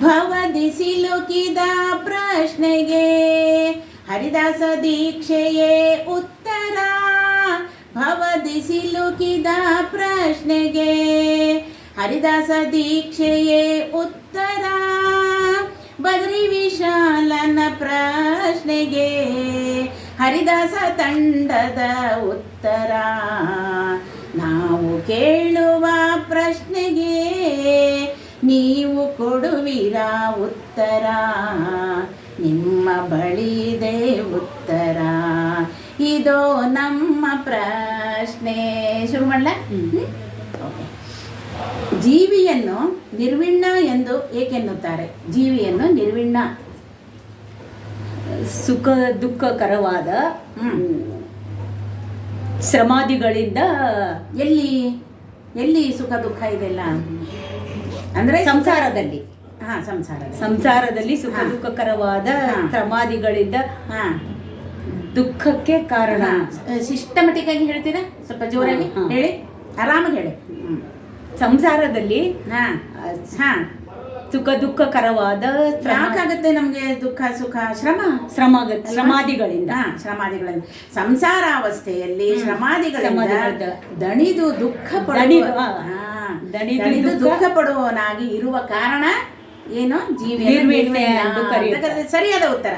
ಭವದಿ ಸಿಲುಕಿದ ಪ್ರಶ್ನೆಗೆ ಹರಿದಾಸ ದೀಕ್ಷೆಯೇ ಉತ್ತರ. ಭವದಿ ಸಿಲುಕಿದ ಪ್ರಶ್ನೆಗೆ ಹರಿದಾಸ ದೀಕ್ಷೆಯೇ ಉತ್ತರ. ಬದ್ರಿ ವಿಶಾಲನ ಪ್ರಶ್ನೆಗೆ ಹರಿದಾಸ ತಂಡದ ಉತ್ತರ. ನಾವು ಕೇಳುವ ನೀವು ಕೊಡುವಿರ ಉತ್ತರ. ನಿಮ್ಮ ಬಳಿದೆ ಉತ್ತರ. ಇದೋ ನಮ್ಮ ಪ್ರಶ್ನೆ. ಶುರು ಮಾಡಲ? ಜೀವಿಯನ್ನು ನಿರ್ವಿಣ್ಣ ಎಂದು ಏಕೆನ್ನುತ್ತಾರೆ ಜೀವಿಯನ್ನು ನಿರ್ವಿಣ್ಣ ಸುಖ ದುಃಖಕರವಾದ ಹ್ಮ್. ಶ್ರಮಾದಿಗಳಿಂದ ಎಲ್ಲಿ ಎಲ್ಲಿ ಸುಖ ದುಃಖ ಇದೆಲ್ಲ? ಅಂದ್ರೆ ಸಂಸಾರದಲ್ಲಿ. ಹಾ ಸಂಸಾರ ಸಂಸಾರದಲ್ಲಿ ಸುಖ ದುಃಖಕರವಾದ ಸಮಾಧಿಗಳಿಂದ ದುಃಖಕ್ಕೆ ಕಾರಣ. ಸಿಸ್ಟಮೆಟಿಕ್ ಆಗಿ ಹೇಳ್ತೀರಾ? ಸ್ವಲ್ಪ ಜೋರಾಗಿ ಹೇಳಿ. ಆರಾಮಾಗಿ ಹೇಳಿ. ಸಂಸಾರದಲ್ಲಿ ಹಾ. ಹಾ. ಸುಖ ದುಃಖಕರವಾದ ಯಾಕಾಗತ್ತೆ ನಮ್ಗೆ ದುಃಖ ಸುಖ ಶ್ರಮ? ಶ್ರಮ ಶ್ರಮಾದಿಗಳಿಂದ ಹಾ, ಶ್ರಮಾದಿಗಳಿಂದ ಸಂಸಾರಾವಸ್ಥೆಯಲ್ಲಿ. ಶ್ರಮಾದಿಗಳಿಂದ ದಣಿದು ದುಃಖ ಪಡುವ ದಣಿದು, ದುಃಖ ಪಡುವವನಾಗಿ ಇರುವ ಕಾರಣ ಏನು? ಜೀವಿ. ಸರಿಯಾದ ಉತ್ತರ.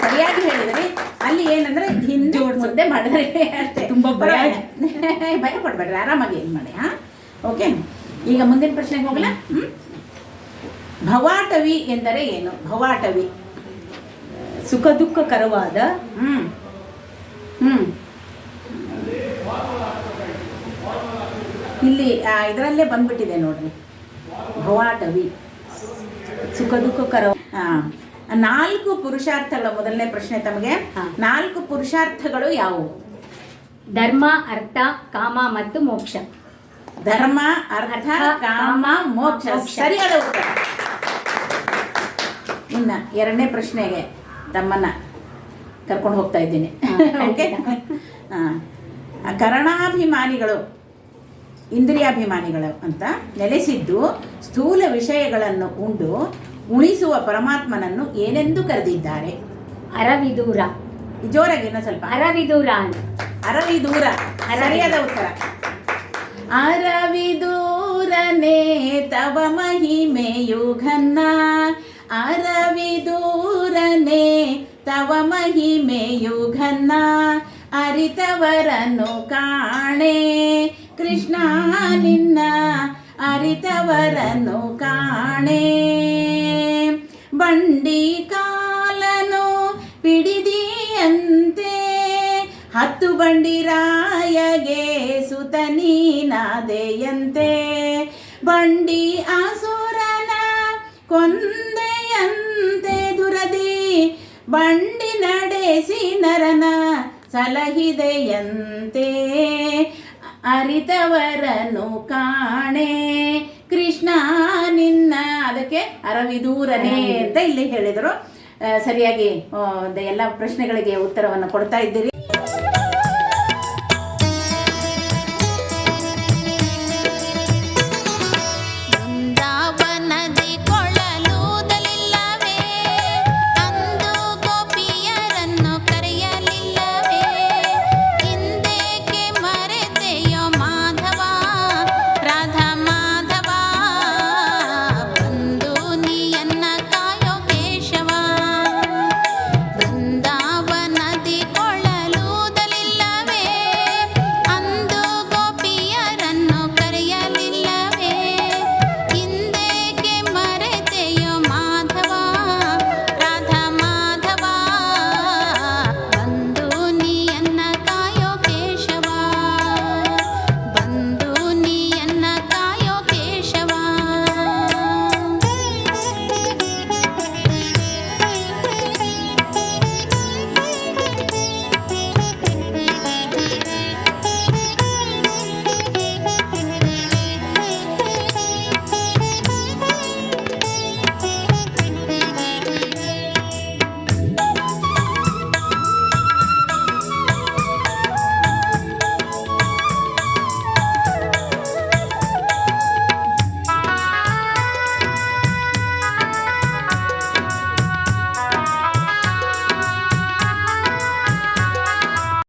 ಸರಿಯಾಗಿ ಹೇಳಿದ್ರಿ ಅಲ್ಲಿ ಏನಂದ್ರೆ ಹಿಂದೆ ಮುದ್ದೆ ಮುಂದೆ ಮಾಡಿದ್ರೆ ಅಷ್ಟೇ. ತುಂಬಾ ಭಯ. ಭಯ ಪಡ್ಬೇಡ್ರಿ ಆರಾಮಾಗಿ ಏನ್ ಮಾಡಿ ಹಾ? ಓಕೆ ಈಗ ಮುಂದಿನ ಪ್ರಶ್ನೆಗೆ ಹೋಗಲ್ಲ? ಹ್ಮ್? ಭವಾಟವಿ ಎಂದರೆ ಏನು? ಭವಾಟವಿ. ಸುಖ ದುಃಖಕರವಾದ ಹ್ಮ್. ಹ್ಮ್. ಇಲ್ಲಿ ಇದರಲ್ಲೇ ಬಂದ್ಬಿಟ್ಟಿದೆ ನೋಡ್ರಿ. ಭವಾಟವಿ ಸುಖ ದುಃಖಕರ ನಾಲ್ಕು ಪುರುಷಾರ್ಥಗಳ ಮೊದಲನೇ ಪ್ರಶ್ನೆ ತಮಗೆ. ನಾಲ್ಕು ಪುರುಷಾರ್ಥಗಳು ಯಾವುವು? ಧರ್ಮ ಅರ್ಥ ಕಾಮ ಮತ್ತು ಮೋಕ್ಷ. ಧರ್ಮ ಅರ್ಥ ಕಾಮ ಮೋಕ್ಷ. ಸರಿಯಾದ ಉತ್ತರ. ಇನ್ನ ಎರಡನೇ ಪ್ರಶ್ನೆಗೆ ತಮ್ಮನ್ನ ಕರ್ಕೊಂಡು ಹೋಗ್ತಾ ಇದ್ದೀನಿ. ಕರಣಾಭಿಮಾನಿಗಳು. ಇಂದ್ರಿಯಾಭಿಮಾನಿಗಳು ಅಂತ ನೆಲೆಸಿದ್ದು ಸ್ಥೂಲ ವಿಷಯಗಳನ್ನು ಉಂಡು ಉಣಿಸುವ ಪರಮಾತ್ಮನನ್ನು ಏನೆಂದು ಕರೆದಿದ್ದಾರೆ? ಅರವಿದೂರ. ಜೋರಾಗಿ ಇನ್ನೂ ಸ್ವಲ್ಪ. ಅರವಿದೂರ ಅರವಿದೂರ. ಅರವಿ ದೂರ ಸರಿಯಾದ ಉತ್ತರ. ಅರವಿದೂರನೇ ತವ ಮಹಿಮೆಯು ಘನ್ನ ಅರವಿದೂರನೇ ತವ ಮಹಿಮೆಯು ಘನ್ನ ಅರಿತವರನ್ನು ಕಾಣೆ. ಕೃಷ್ಣ ನಿನ್ನ ಅರಿತವರನ್ನು ಕಾಣೆ. ಬಂಡಿ ಕಾಲನು ಪಿಡಿದಿಯಂತೆ. ಹತ್ತು ಬಂಡಿರಾಯಗೆ ಸುತ ನೀನಾದೆಯಂತೆ. ಬಂಡಿ ಆಸುರನ ಕೊಂದೆಯಂತೆ. ದುರದಿ ಬಂಡಿ ನಡೆಸಿ ನರನ ಸಲಹಿದೆಯಂತೆ ಅರಿತವರನು ಕಾಣೆ. ಕೃಷ್ಣ ನಿನ್ನ ಅದಕ್ಕೆ ಅರವಿದೂರನೇ ಅಂತ ಇಲ್ಲಿ ಹೇಳಿದರು. ಸರಿಯಾಗಿ ಎಲ್ಲ ಪ್ರಶ್ನೆಗಳಿಗೆ ಉತ್ತರವನ್ನು ಕೊಡ್ತಾ ಇದ್ದೀರಿ.